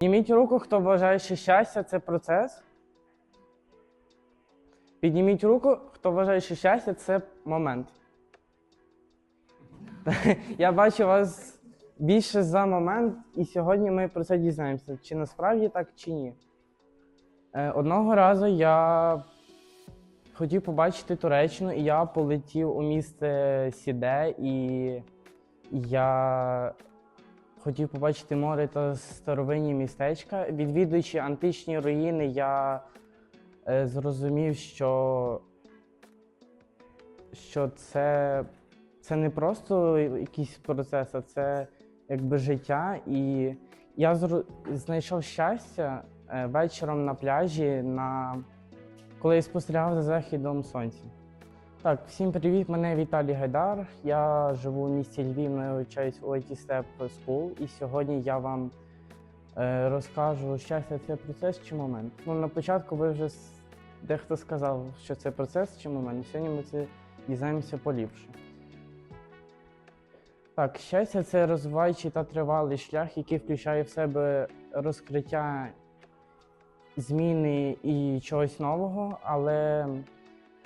Підніміть руку, хто вважає, що щастя це процес. Підніміть руку, хто вважає, що щастя це момент. Я бачу вас більше за момент, і сьогодні ми про це дізнаємося, чи насправді так, чи ні. Е, Одного разу я хотів побачити Туреччину, і я полетів у місто Сіде, і я хотів побачити море та старовинні містечка. Відвідуючи античні руїни, я е, зрозумів, що, що це, це не просто якийсь процес, а це якби життя. І я знайшов щастя е, вечором на пляжі, на... коли я спостерігав за західом сонця. Так, всім привіт, мене Віталій Гайдар. Я живу в місті Львів, навчаюсь у IT Step School, і сьогодні я вам е, розкажу, щастя це процес чи момент. Ну, на початку ви вже дехто сказав, що це процес чи момент. Сьогодні ми це дізнаємося поліпше. Так, щастя це розвиваючий та тривалий шлях, який включає в себе розкриття зміни і чогось нового, але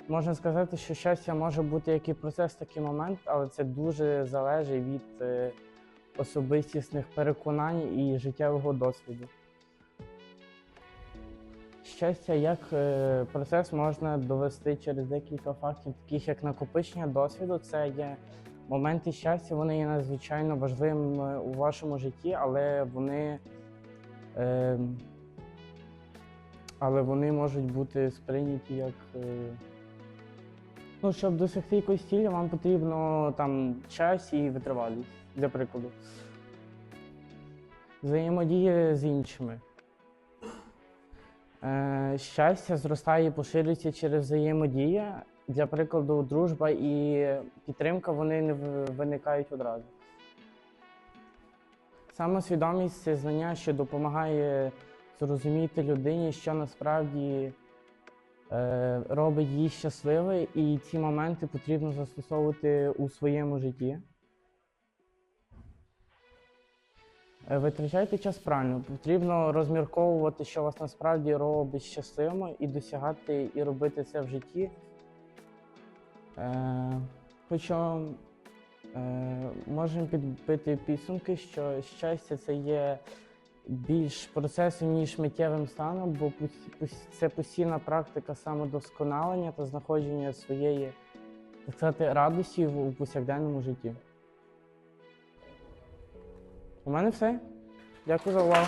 можна сказати, що щастя може бути як і процес, так і момент, але це дуже залежить від е, особистісних переконань і життєвого досвіду. Щастя як е, процес можна довести через декілька фактів, таких як накопичення досвіду. Це є моменти щастя, вони є надзвичайно важливими у вашому житті, але вони. Е, але вони можуть бути сприйняті як. Ну, щоб досягти якоїсь цілі, вам потрібно там час і витривалість, для прикладу. Взаємодія з іншими. Е, щастя зростає і поширюється через взаємодію. Для прикладу, дружба і підтримка вони не виникають одразу. Самосвідомість це знання, що допомагає зрозуміти людині, що насправді е, робить її щасливою, і ці моменти потрібно застосовувати у своєму житті. Е, Витрачайте час правильно. Потрібно розмірковувати, що вас насправді робить щасливими, і досягати і робити це в житті. Е, хоча е, можемо підбити підсумки, що щастя це є більш процесом, ніж миттєвим станом, бо це постійна практика самодосконалення та знаходження своєї, так сказати, радості в- повсякденному житті. У мене все. Дякую за увагу.